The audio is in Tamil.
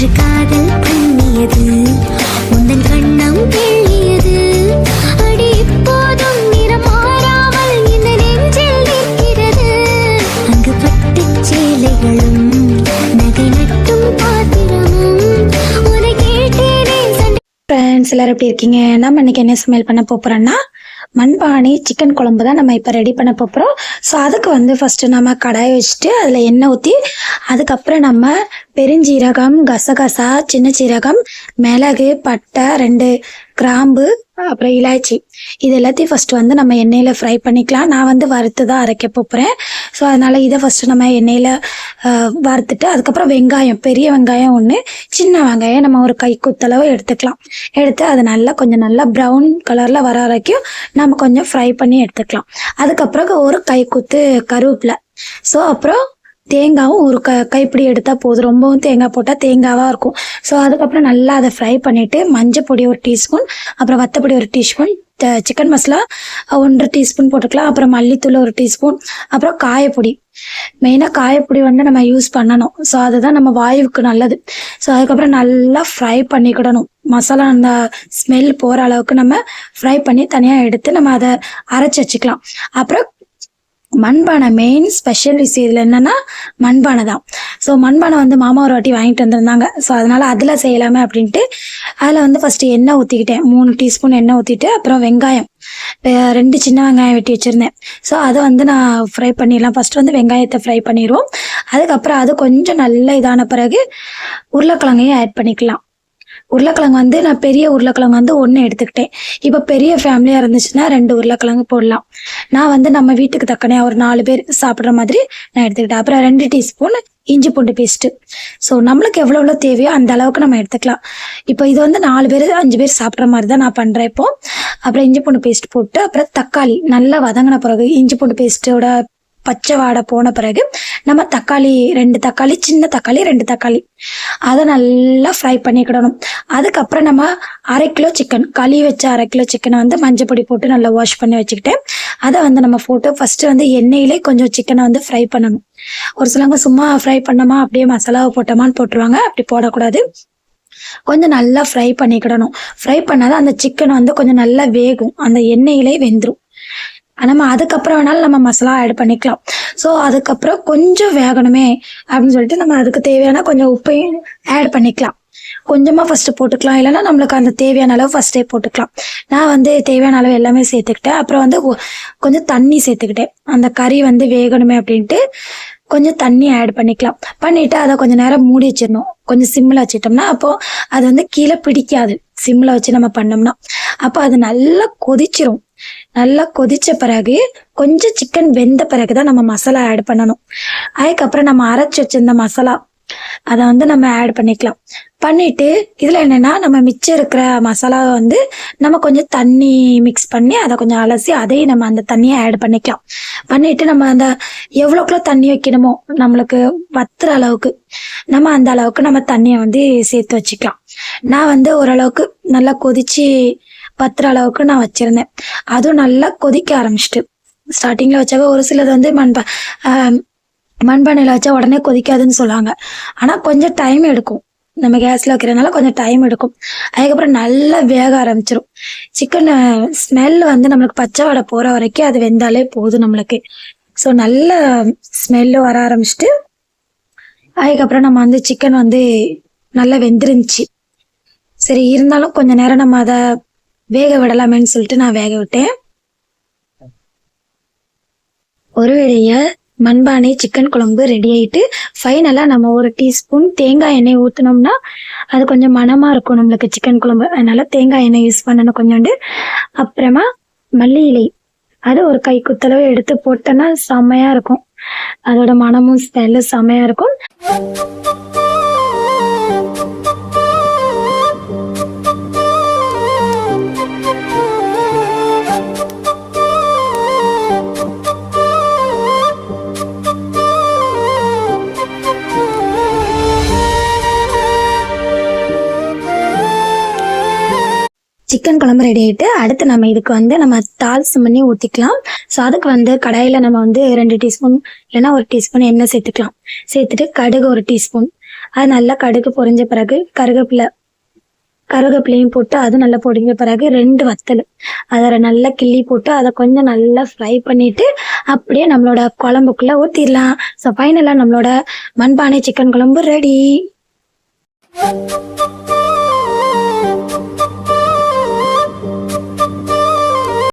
என்று காதல் பண்ணியது. உந்தன் கண்ணம் கிள்ளியது. அடி இப்போதும் நிறம் மாறாமல் இந்த நெஞ்சில் நிற்கிறது. அங்கு பட்டு சேலைகளும் நகை நட்டும் பாத்திரமும் கேட்டேனே. ஃப்ரெண்ட்ஸ் எல்லாரும் எப்படி இருக்கீங்க? நம்ம இன்னைக்கு என்ன சமையல் பண்ண போகிறோன்னா மண்பானை சிக்கன் குழம்பு தான் நம்ம இப்போ ரெடி பண்ண போகிறோம் ஸோ அதுக்கு வந்து ஃபஸ்ட்டு நம்ம கடாயை வச்சுட்டு அதில் எண்ணெய் ஊற்றி அதுக்கப்புறம் நம்ம பெருஞ்சீரகம் கசகசா சின்ன சீரகம் மிளகு பட்டை ரெண்டு கிராம்பு அப்புறம் இலாச்சி. இது எல்லாத்தையும் ஃபஸ்ட்டு வந்து நம்ம எண்ணெயில் ஃப்ரை பண்ணிக்கலாம். நான் வந்து வறுத்து தான் அரைக்க போகிறேன் ஸோ அதனால் இதை ஃபஸ்ட்டு நம்ம எண்ணெயில் வறுத்துட்டு அதுக்கப்புறம் வெங்காயம் பெரிய வெங்காயம் ஒன்று சின்ன வெங்காயம் நம்ம ஒரு கை குத்தளவு எடுத்துக்கலாம். எடுத்து அது நல்லா கொஞ்சம் நல்லா ப்ரௌன் கலரில் வர வரைக்கும் நம்ம கொஞ்சம் ஃப்ரை பண்ணி எடுத்துக்கலாம். அதுக்கப்புறம் ஒரு கை குத்து கருவேப்பிலை. ஸோ அப்புறம் தேங்காவும் ஒரு க கைப்பிடி எடுத்தால் போதும். ரொம்பவும் தேங்காய் போட்டால் தேங்காவாக இருக்கும். ஸோ அதுக்கப்புறம் நல்லா அதை ஃப்ரை பண்ணிவிட்டு மஞ்சள் பொடி ஒரு டீஸ்பூன் அப்புறம் வத்தப்பொடி ஒரு டீஸ்பூன் சிக்கன் மசாலா ஒன்றரை டீஸ்பூன் போட்டுக்கலாம். அப்புறம் மல்லித்தூள் ஒரு டீஸ்பூன் அப்புறம் காயப்பொடி. மெயினாக காயப்பொடி வந்து நம்ம யூஸ் பண்ணணும். ஸோ அதுதான் நம்ம வாயுவுக்கு நல்லது. ஸோ அதுக்கப்புறம் நல்லா ஃப்ரை பண்ணிக்கிடணும். மசாலா அந்த ஸ்மெல் போகிற அளவுக்கு நம்ம ஃப்ரை பண்ணி தனியாக எடுத்து நம்ம அதை அரைச்சி வச்சுக்கலாம். அப்புறம் மண்பானை மெயின் ஸ்பெஷல் விஷயம் இதில் என்னன்னா மண்பானை தான். ஸோ மண்பானை வந்து மாமா ஒரு வாட்டி வாங்கிட்டு வந்திருந்தாங்க. ஸோ அதனால அதில் செய்யலாமே அப்படின்ட்டு அதில் வந்து ஃபஸ்ட்டு எண்ணெய் ஊற்றிக்கிட்டேன் மூணு டீஸ்பூன் எண்ணெய் ஊற்றிட்டு அப்புறம் வெங்காயம். ரெண்டு சின்ன வெங்காயம் வெட்டி வச்சுருந்தேன். ஸோ அதை வந்து நான் ஃப்ரை பண்ணிடலாம். ஃபஸ்ட்டு வந்து வெங்காயத்தை ஃப்ரை பண்ணிடுவோம். அதுக்கப்புறம் அது கொஞ்சம் நல்ல இதான பிறகு உருளைக்கிழங்கையும் ஆட் பண்ணிக்கலாம். உருளைக்கிழங்கு வந்து நான் பெரிய உருளைக்கிழங்கு வந்து ஒன்று எடுத்துக்கிட்டேன். இப்போ பெரிய ஃபேமிலியாக இருந்துச்சுன்னா ரெண்டு உருளைக்கிழங்கு போடலாம். நான் வந்து நம்ம வீட்டுக்கு தக்கனே ஒரு நாலு பேர் சாப்பிட்ற மாதிரி நான் எடுத்துக்கிட்டேன். அப்புறம் ரெண்டு டீஸ்பூன் இஞ்சி பூண்டு பேஸ்ட்டு ஸோ நம்மளுக்கு எவ்வளோ எவ்வளோ தேவையோ அந்த அளவுக்கு நம்ம எடுத்துக்கலாம். இப்போ இது வந்து நாலு பேர் அஞ்சு பேர் சாப்பிட்ற மாதிரி தான் நான் பண்ணுறேன் இப்போ. அப்புறம் இஞ்சி பூண்டு பேஸ்ட் போட்டு அப்புறம் தக்காளி நல்லா வதங்கின பிறகு இஞ்சி பூண்டு பேஸ்ட்டோட பச்சை வாடை போன பிறகு நம்ம தக்காளி ரெண்டு தக்காளி சின்ன தக்காளி ரெண்டு தக்காளி. அதை நல்லா ஃப்ரை பண்ணிக்கிடணும். அதுக்கப்புறம் நம்ம அரை கிலோ சிக்கன் களி வச்ச அரை கிலோ சிக்கனை வந்து மஞ்சள் பொடி போட்டு நல்லா வாஷ் பண்ணி வச்சுக்கிட்டேன் அதை வந்து நம்ம போட்டு ஃபஸ்ட்டு வந்து எண்ணெயிலே கொஞ்சம் சிக்கனை வந்து ஃப்ரை பண்ணணும். ஒரு சிலவங்க சும்மா ஃப்ரை பண்ணோமா அப்படியே மசாலாவை போட்டோமான்னு போட்டுருவாங்க. அப்படி போடக்கூடாது. கொஞ்சம் நல்லா ஃப்ரை பண்ணிக்கிடணும். ஃப்ரை பண்ணாதான் அந்த சிக்கன் வந்து கொஞ்சம் நல்லா வேகும். அந்த எண்ணெயிலே வெந்துடும் நம்ம அதுக்கப்புறம் வேணாலும் நம்ம மசாலா ஆட் பண்ணிக்கலாம். ஸோ அதுக்கப்புறம் கொஞ்சம் வேகணுமே அப்படின்னு சொல்லிட்டு நம்ம அதுக்கு தேவையான கொஞ்சம் உப்பையும் ஆட் பண்ணிக்கலாம். கொஞ்சமாக ஃபஸ்ட்டு போட்டுக்கலாம். இல்லைன்னா நம்மளுக்கு அந்த தேவையான அளவு ஃபஸ்ட்டே போட்டுக்கலாம். நான் வந்து தேவையான அளவு எல்லாமே சேர்த்துக்கிட்டேன். அப்புறம் வந்து கொஞ்சம் தண்ணி சேர்த்துக்கிட்டேன். அந்த கறி வந்து வேகணுமே அப்படின்ட்டு கொஞ்சம் தண்ணி ஆட் பண்ணிக்கலாம். பண்ணிவிட்டு அதை கொஞ்சம் நேரம் மூடி வச்சிடணும். கொஞ்சம் சிம்மில் வச்சிட்டோம்னா அப்போ அது வந்து கீழே பிடிக்காது. சிம்மில் வச்சு நம்ம பண்ணோம்னா அப்போ அது நல்லா கொதிச்சிரும். நல்லா கொதிச்ச பிறகு கொஞ்சம் சிக்கன் வெந்த பிறகு தான் நம்ம மசாலா ஆட் பண்ணணும். அதுக்கப்புறம் நம்ம அரைச்சி வச்சிருந்த மசாலா அதை வந்து நம்ம ஆட் பண்ணிக்கலாம். பண்ணிட்டு இதில் என்னன்னா நம்ம மிச்சம் இருக்கிற மசாலாவை வந்து நம்ம கொஞ்சம் தண்ணி மிக்ஸ் பண்ணி அதை கொஞ்சம் அலசி அதையும் நம்ம அந்த தண்ணியை ஆட் பண்ணிக்கலாம். பண்ணிட்டு நம்ம அந்த எவ்வளோக்குள்ள தண்ணி வைக்கணுமோ நம்மளுக்கு வத்துற அளவுக்கு நம்ம அந்த அளவுக்கு நம்ம தண்ணியை வந்து சேர்த்து வச்சுக்கலாம். நான் வந்து ஓரளவுக்கு நல்லா கொதிச்சு பத்துற அளவுக்கு நான் வச்சிருந்தேன். அதுவும் நல்லா கொதிக்க ஆரம்பிச்சிட்டு ஸ்டார்டிங்ல வச்சாக்க ஒரு சிலது வந்து மண்பா ஆஹ் மண்பானையில் வச்சா உடனே கொதிக்காதுன்னு சொல்லுவாங்க ஆனால் கொஞ்சம் டைம் எடுக்கும். நம்ம கேஸில் வைக்கிறதுனால கொஞ்சம் டைம் எடுக்கும். அதுக்கப்புறம் நல்லா வேக ஆரம்பிச்சிடும் சிக்கன் ஸ்மெல் வந்து நம்மளுக்கு பச்சை வடை போகிற வரைக்கும் அது வெந்தாலே போதும் நம்மளுக்கு. ஸோ நல்ல ஸ்மெல்லு வர ஆரம்பிச்சிட்டு அதுக்கப்புறம் நம்ம வந்து சிக்கன் வந்து நல்லா வெந்துருந்துச்சு. சரி இருந்தாலும் கொஞ்சம் நேரம் நம்ம அதை வேக விடலாமேன்னு சொல்லிட்டு நான் வேக விட்டேன். ஒரு வேளைய மண்பானை சிக்கன் குழம்பு ரெடி ஆயிட்டு ஃபைனலாக நம்ம ஒரு டீஸ்பூன் தேங்காய் எண்ணெய் ஊற்றினோம்னா அது கொஞ்சம் மனமாக இருக்கும் நம்மளுக்கு சிக்கன் குழம்பு. அதனால தேங்காய் எண்ணெய் யூஸ் பண்ணணும் கொஞ்சோண்டு. அப்புறமா மல்லி இலை. அது ஒரு கை குத்தளவு எடுத்து போட்டோன்னா செம்மையாக இருக்கும். அதோட மணமும் ஸ்மெல்லும் செம்மையாக இருக்கும். சிக்கன் குழம்பு ரெடி ஆயிட்டு அடுத்து நம்ம இதுக்கு வந்து நம்ம தால்சம் பண்ணி ஊற்றிக்கலாம் ஸோ அதுக்கு வந்து கடாயில் நம்ம வந்து ரெண்டு டீஸ்பூன் இல்லைன்னா ஒரு டீஸ்பூன் எண்ணெய் சேர்த்துக்கலாம். சேர்த்துட்டு கடுகு ஒரு டீஸ்பூன் அது நல்லா கடுகு பொரிஞ்ச பிறகு கருவேப்பிலை கருகப்பிலையும் போட்டு அது நல்லா பொடிஞ்ச பிறகு ரெண்டு வத்தல். அதை நல்லா கிள்ளி போட்டு அதை கொஞ்சம் நல்லா ஃப்ரை பண்ணிட்டு அப்படியே நம்மளோட குழம்புக்குள்ளே ஊற்றிடலாம் ஸோ ஃபைனலாக நம்மளோட மண்பானை சிக்கன் குழம்பு ரெடி